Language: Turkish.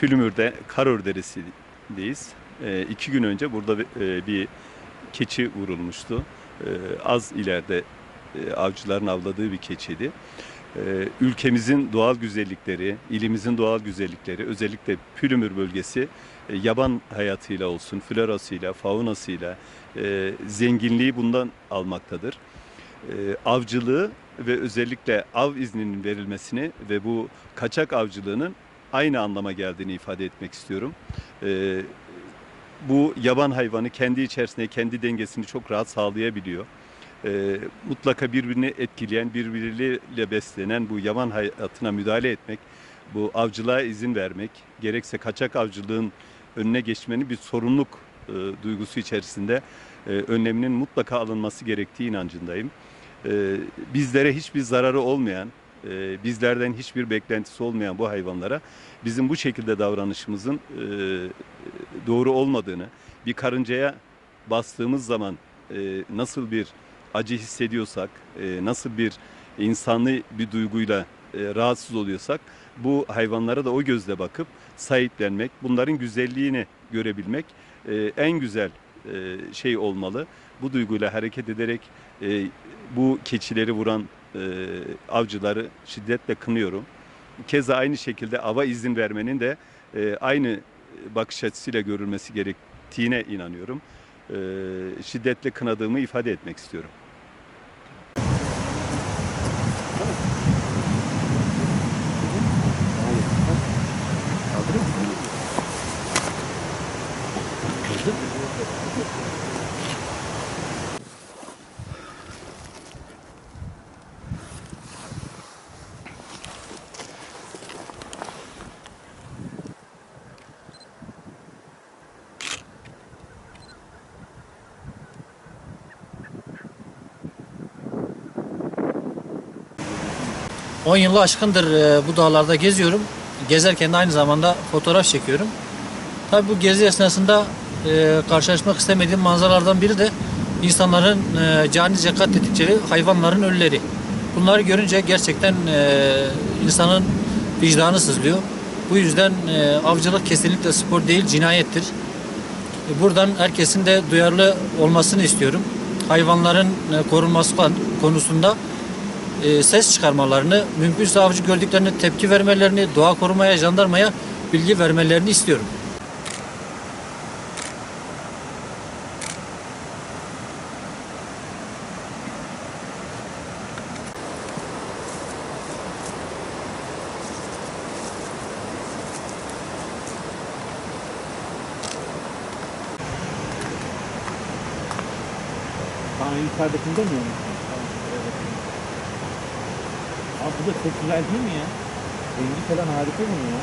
Pülümür'de Karor Deresi'ndeyiz. E, iki gün önce burada bir, e, bir keçi vurulmuştu. E, az ileride e, avcıların avladığı bir keçiydi. E, ülkemizin doğal güzellikleri, ilimizin doğal güzellikleri, özellikle Pülümür bölgesi e, yaban hayatıyla olsun, florasıyla, faunasıyla e, zenginliği bundan almaktadır. E, avcılığı ve özellikle av izninin verilmesini ve bu kaçak avcılığının aynı anlama geldiğini ifade etmek istiyorum. E, bu yaban hayvanı kendi içerisinde kendi dengesini çok rahat sağlayabiliyor. E, mutlaka birbirini etkileyen, birbiriyle beslenen bu yaban hayatına müdahale etmek, bu avcılığa izin vermek, gerekse kaçak avcılığın önüne geçmenin bir sorumluluk e, duygusu içerisinde e, önleminin mutlaka alınması gerektiği inancındayım. E, bizlere hiçbir zararı olmayan, e, bizlerden hiçbir beklentisi olmayan bu hayvanlara bizim bu şekilde davranışımızın e, doğru olmadığını, bir karıncaya bastığımız zaman e, nasıl bir acı hissediyorsak, nasıl bir insanlı bir duyguyla rahatsız oluyorsak bu hayvanlara da o gözle bakıp sahiplenmek, bunların güzelliğini görebilmek en güzel şey olmalı. Bu duyguyla hareket ederek bu keçileri vuran e, avcıları şiddetle kınıyorum. Keza aynı şekilde ava izin vermenin de e, aynı bakış açısıyla görülmesi gerektiğine inanıyorum. E, şiddetle kınadığımı ifade etmek istiyorum. On yılı aşkındır e, bu dağlarda geziyorum. Gezerken de aynı zamanda fotoğraf çekiyorum. Tabii bu gezi esnasında e, karşılaşmak istemediğim manzaralardan biri de insanların e, canice katlettikleri hayvanların ölüleri. Bunları görünce gerçekten insanın vicdanı sızlıyor. Bu yüzden avcılık kesinlikle spor değil, cinayettir. Buradan herkesin de duyarlı olmasını istiyorum. Hayvanların korunması kon- konusunda e, ses çıkarmalarını, mümkünse avcı gördüklerine tepki vermelerini, doğa korumaya, jandarmaya bilgi vermelerini istiyorum. Daha yukarıdakini demiyor musun? Abi bu da çok güzel değil mi ya? Rengi falan harika bunun ya.